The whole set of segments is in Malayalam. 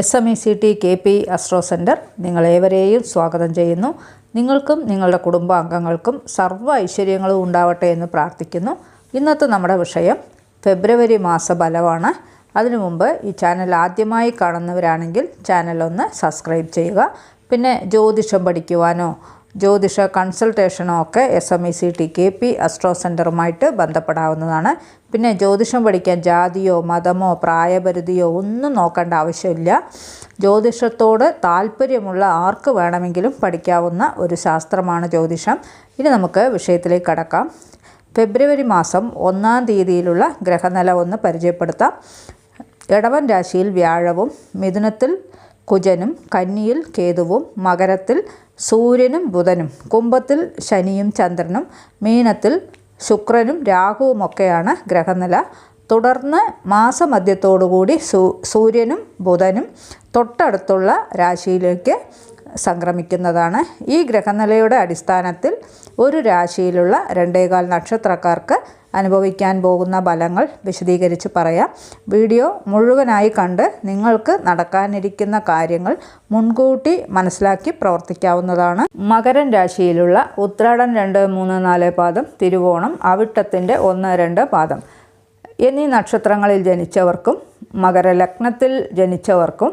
S M E C T K P astro centre നിങ്ങളേവരെയും സ്വാഗതം ചെയ്യുന്നു. നിങ്ങൾക്കും നിങ്ങളുടെ കുടുംബാംഗങ്ങൾക്കും സർവ ഐശ്വര്യങ്ങളും ഉണ്ടാവട്ടെ എന്ന് പ്രാർത്ഥിക്കുന്നു. ഇന്നത്തെ നമ്മുടെ വിഷയം ഫെബ്രുവരി മാസ ഫലമാണ്. അതിനു മുമ്പ് ഈ ചാനൽ ആദ്യമായി കാണുന്നവരാണെങ്കിൽ ചാനൽ ഒന്ന് സബ്സ്ക്രൈബ് ചെയ്യുക. പിന്നെ ജ്യോതിഷം പഠിക്കുവാനോ ജ്യോതിഷ കൺസൾട്ടേഷനോ ഒക്കെ S M E C T K P astro സെന്ററുമായിട്ട് ബന്ധപ്പെടാവുന്നതാണ്. പിന്നെ ജ്യോതിഷം പഠിക്കാൻ ജാതിയോ മതമോ പ്രായപരിധിയോ ഒന്നും നോക്കേണ്ട ആവശ്യമില്ല. ജ്യോതിഷത്തോട് താല്പര്യമുള്ള ആർക്ക് വേണമെങ്കിലും പഠിക്കാവുന്ന ഒരു ശാസ്ത്രമാണ് ജ്യോതിഷം. ഇനി നമുക്ക് വിഷയത്തിലേക്ക് കടക്കാം. ഫെബ്രുവരി മാസം ഒന്നാം തീയതിയിലുള്ള ഗ്രഹനില ഒന്ന് പരിചയപ്പെടുത്താം. ഇടവൻ രാശിയിൽ വ്യാഴവും മിഥുനത്തിൽ കുജനും കന്നിയിൽ കേതുവും മകരത്തിൽ സൂര്യനും ബുധനും കുംഭത്തിൽ ശനിയും ചന്ദ്രനും മീനത്തിൽ ശുക്രനും രാഹുവുമൊക്കെയാണ് ഗ്രഹനില. തുടർന്ന് മാസമധ്യത്തോടുകൂടി സൂ സൂര്യനും ബുധനും തൊട്ടടുത്തുള്ള രാശിയിലേക്ക് സംക്രമിക്കുന്നതാണ്. ഈ ഗ്രഹനിലയുടെ അടിസ്ഥാനത്തിൽ ഒരു രാശിയിലുള്ള രണ്ടേകാൽ നക്ഷത്രക്കാർക്ക് അനുഭവിക്കാൻ പോകുന്ന ഫലങ്ങൾ വിശദീകരിച്ച് പറയാം. വീഡിയോ മുഴുവനായി കണ്ട് നിങ്ങൾക്ക് നടക്കാനിരിക്കുന്ന കാര്യങ്ങൾ മുൻകൂട്ടി മനസ്സിലാക്കി പ്രവർത്തിക്കാവുന്നതാണ്. മകരൻ രാശിയിലുള്ള ഉത്രാടൻ രണ്ട് മൂന്ന് നാല് പാദം തിരുവോണം അവിട്ടത്തിന്റെ ഒന്ന് രണ്ട് പാദം എന്നീ നക്ഷത്രങ്ങളിൽ ജനിച്ചവർക്കും മകരലഗ്നത്തിൽ ജനിച്ചവർക്കും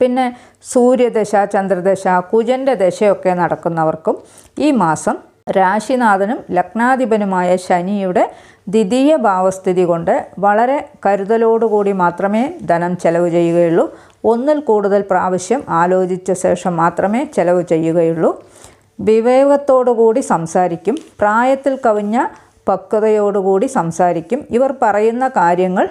പിന്നെ സൂര്യദശ ചന്ദ്രദശ കുജന്റെ ദശയൊക്കെ നടക്കുന്നവർക്കും ഈ മാസം രാശിനാഥനും ലഗ്നാധിപനുമായ ശനിയുടെ ദ്വിതീയ ഭാവസ്ഥിതി കൊണ്ട് വളരെ കരുതലോടുകൂടി മാത്രമേ ധനം ചെലവ് ചെയ്യുകയുള്ളൂ. ഒന്നിൽ കൂടുതൽ പ്രാവശ്യം ആലോചിച്ച ശേഷം മാത്രമേ ചെലവ് ചെയ്യുകയുള്ളൂ. വിവേകത്തോടുകൂടി സംസാരിക്കും. പ്രായത്തിൽ കവിഞ്ഞ പക്വതയോടുകൂടി സംസാരിക്കും. ഇവർ പറയുന്ന കാര്യങ്ങൾ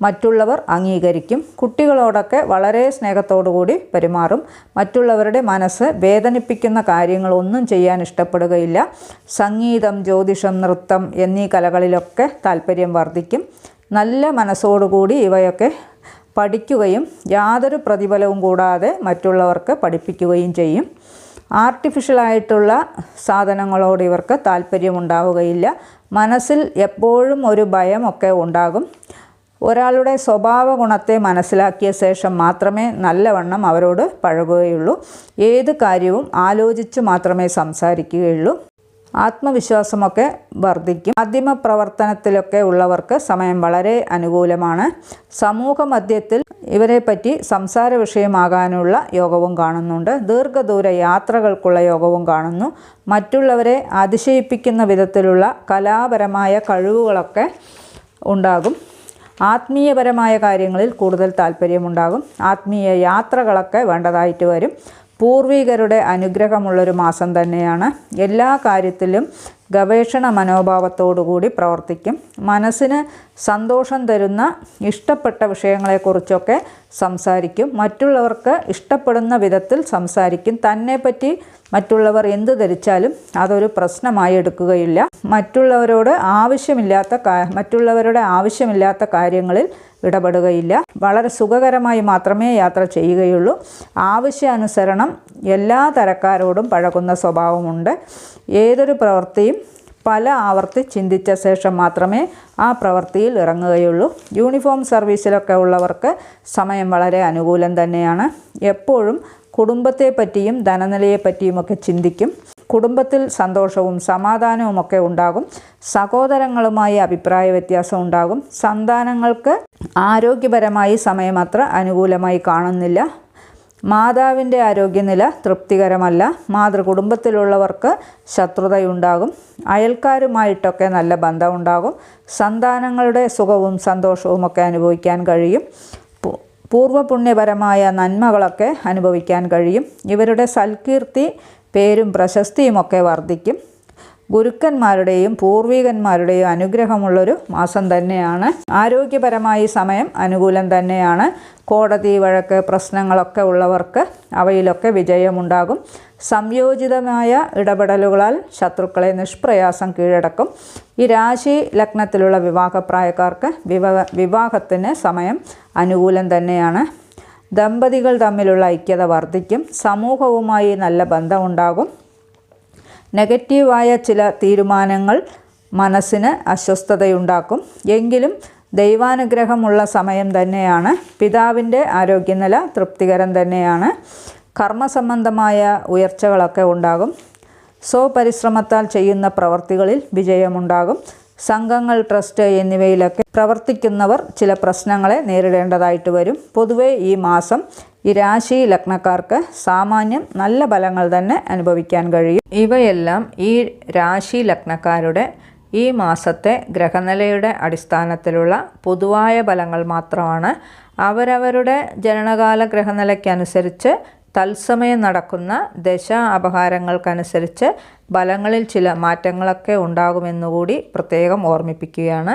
മറ്റുള്ളവർ അംഗീകരിക്കും. കുട്ടികളോടൊക്കെ വളരെ സ്നേഹത്തോടുകൂടി പെരുമാറും. മറ്റുള്ളവരുടെ മനസ്സ് വേദനിപ്പിക്കുന്ന കാര്യങ്ങളൊന്നും ചെയ്യാൻ ഇഷ്ടപ്പെടുകയില്ല. സംഗീതം ജ്യോതിഷം നൃത്തം എന്നീ കലകളിലൊക്കെ താല്പര്യം വർദ്ധിക്കും. നല്ല മനസ്സോടുകൂടി ഇവയൊക്കെ പഠിക്കുകയും യാതൊരു പ്രതിഫലവും കൂടാതെ മറ്റുള്ളവർക്ക് പഠിപ്പിക്കുകയും ചെയ്യും. ആർട്ടിഫിഷ്യലായിട്ടുള്ള സാധനങ്ങളോട് ഇവർക്ക് താല്പര്യമുണ്ടാവുകയില്ല മനസ്സിൽ എപ്പോഴും ഒരു ഭയമൊക്കെ ഉണ്ടാകും. ഒരാളുടെ സ്വഭാവ ഗുണത്തെ മനസ്സിലാക്കിയ ശേഷം മാത്രമേ നല്ലവണ്ണം അവരോട് പഴകുകയുള്ളൂ. ഏത് കാര്യവും ആലോചിച്ച് മാത്രമേ സംസാരിക്കുകയുള്ളൂ. ആത്മവിശ്വാസമൊക്കെ വർദ്ധിക്കും. മാധ്യമ പ്രവർത്തനത്തിലൊക്കെ ഉള്ളവർക്ക് സമയം വളരെ അനുകൂലമാണ്. സമൂഹ മധ്യത്തിൽ ഇവരെപ്പറ്റി സംസാര വിഷയമാകാനുള്ള യോഗവും കാണുന്നുണ്ട്. ദീർഘദൂര യാത്രകൾക്കുള്ള യോഗവും കാണുന്നു. മറ്റുള്ളവരെ അതിശയിപ്പിക്കുന്ന വിധത്തിലുള്ള കലാപരമായ കഴിവുകളൊക്കെ ഉണ്ടാകും. ആത്മീയപരമായ കാര്യങ്ങളിൽ കൂടുതൽ താല്പര്യമുണ്ടാകും. ആത്മീയ യാത്രകളൊക്കെ വേണ്ടതായിട്ട് വരും. പൂർവികരുടെ അനുഗ്രഹമുള്ളൊരു മാസം തന്നെയാണ്. എല്ലാ കാര്യത്തിലും ഗവേഷണ മനോഭാവത്തോടുകൂടി പ്രവർത്തിക്കും. മനസ്സിന് സന്തോഷം തരുന്ന ഇഷ്ടപ്പെട്ട വിഷയങ്ങളെക്കുറിച്ചൊക്കെ സംസാരിക്കും. മറ്റുള്ളവർക്ക് ഇഷ്ടപ്പെടുന്ന വിധത്തിൽ സംസാരിക്കും. തന്നെപ്പറ്റി മറ്റുള്ളവർ എന്ത് ധരിച്ചാലും അതൊരു പ്രശ്നമായി എടുക്കുകയില്ല. മറ്റുള്ളവരോട് ആവശ്യമില്ലാത്ത മറ്റുള്ളവരുടെ ആവശ്യമില്ലാത്ത കാര്യങ്ങളിൽ ഇടപെടുകയില്ല. വളരെ സുഖകരമായി മാത്രമേ യാത്ര ചെയ്യുകയുള്ളൂ. ആവശ്യാനുസരണം എല്ലാ തരക്കാരോടും പഴകുന്ന സ്വഭാവമുണ്ട്. ഏതൊരു പ്രവൃത്തിയും പല ആവർത്തി ചിന്തിച്ച ശേഷം മാത്രമേ ആ പ്രവൃത്തിയിൽ ഇറങ്ങുകയുള്ളൂ. യൂണിഫോം സർവീസിലൊക്കെ ഉള്ളവർക്ക് സമയം വളരെ അനുകൂലം തന്നെയാണ്. എപ്പോഴും കുടുംബത്തെ പറ്റിയും ധനനിലയെ പറ്റിയുമൊക്കെ ചിന്തിക്കും. കുടുംബത്തിൽ സന്തോഷവും സമാധാനവുമൊക്കെ ഉണ്ടാകും. സഹോദരങ്ങളുമായി അഭിപ്രായ വ്യത്യാസം ഉണ്ടാകും. സന്താനങ്ങൾക്ക് ആരോഗ്യപരമായി സമയം അത്ര അനുകൂലമായി കാണുന്നില്ല. മാതാവിന്റെ ആരോഗ്യനില തൃപ്തികരമല്ല. മാതൃകുടുംബത്തിലുള്ളവർക്ക് ശത്രുതയുണ്ടാകും. അയൽക്കാരുമായിട്ടൊക്കെ നല്ല ബന്ധമുണ്ടാകും. സന്താനങ്ങളുടെ സുഖവും സന്തോഷവും ഒക്കെ അനുഭവിക്കാൻ കഴിയും. പൂർവപുണ്യപരമായ നന്മകളൊക്കെ അനുഭവിക്കാൻ കഴിയും. ഇവരുടെ സൽകീർത്തി പേരും പ്രശസ്തിയുമൊക്കെ വർദ്ധിക്കും. ഗുരുക്കന്മാരുടെയും പൂർവികന്മാരുടെയും അനുഗ്രഹമുള്ളൊരു മാസം തന്നെയാണ്. ആരോഗ്യപരമായി സമയം അനുകൂലം തന്നെയാണ്. കോടതി വഴക്ക് പ്രശ്നങ്ങളൊക്കെ ഉള്ളവർക്ക് അവയിലൊക്കെ വിജയമുണ്ടാകും. സംയോജിതമായ ഇടപെടലുകളാൽ ശത്രുക്കളെ നിഷ്പ്രയാസം കീഴടക്കും. ഈ രാശി ലഗ്നത്തിലുള്ള വിവാഹപ്രായക്കാർക്ക് വിവാഹ വിവാഹത്തിന് സമയം അനുകൂലം തന്നെയാണ്. ദമ്പതികൾ തമ്മിലുള്ള ഐക്യത വർദ്ധിക്കും. സമൂഹവുമായി നല്ല ബന്ധമുണ്ടാകും. നെഗറ്റീവായ ചില തീരുമാനങ്ങൾ മനസ്സിന് അസ്വസ്ഥതയുണ്ടാക്കും. എങ്കിലും ദൈവാനുഗ്രഹമുള്ള സമയം തന്നെയാണ്. പിതാവിന്റെ ആരോഗ്യനില തൃപ്തികരം തന്നെയാണ്. കർമ്മസംബന്ധമായ ഉയർച്ചകളൊക്കെ ഉണ്ടാകും. സ്വപരിശ്രമത്താൽ ചെയ്യുന്ന പ്രവർത്തികളിൽ വിജയമുണ്ടാകും. സംഘങ്ങൾ ട്രസ്റ്റ് എന്നിവയിലൊക്കെ പ്രവർത്തിക്കുന്നവർ ചില പ്രശ്നങ്ങളെ നേരിടേണ്ടതായിട്ട് വരും. പൊതുവേ ഈ മാസം ഈ രാശി ലഗ്നക്കാർക്ക് സാമാന്യം നല്ല ഫലങ്ങൾ തന്നെ അനുഭവിക്കാൻ കഴിയും. ഇവയെല്ലാം ഈ രാശി ലഗ്നക്കാരുടെ ഈ മാസത്തെ ഗ്രഹനിലയുടെ അടിസ്ഥാനത്തിലുള്ള പൊതുവായ ഫലങ്ങൾ മാത്രമാണ്. അവരവരുടെ ജനനകാല ഗ്രഹനിലയ്ക്കനുസരിച്ച് തത്സമയം നടക്കുന്ന ദശ അപഹാരങ്ങൾക്കനുസരിച്ച് ഫലങ്ങളിൽ ചില മാറ്റങ്ങളൊക്കെ ഉണ്ടാകുമെന്നുകൂടി പ്രത്യേകം ഓർമ്മിപ്പിക്കുകയാണ്.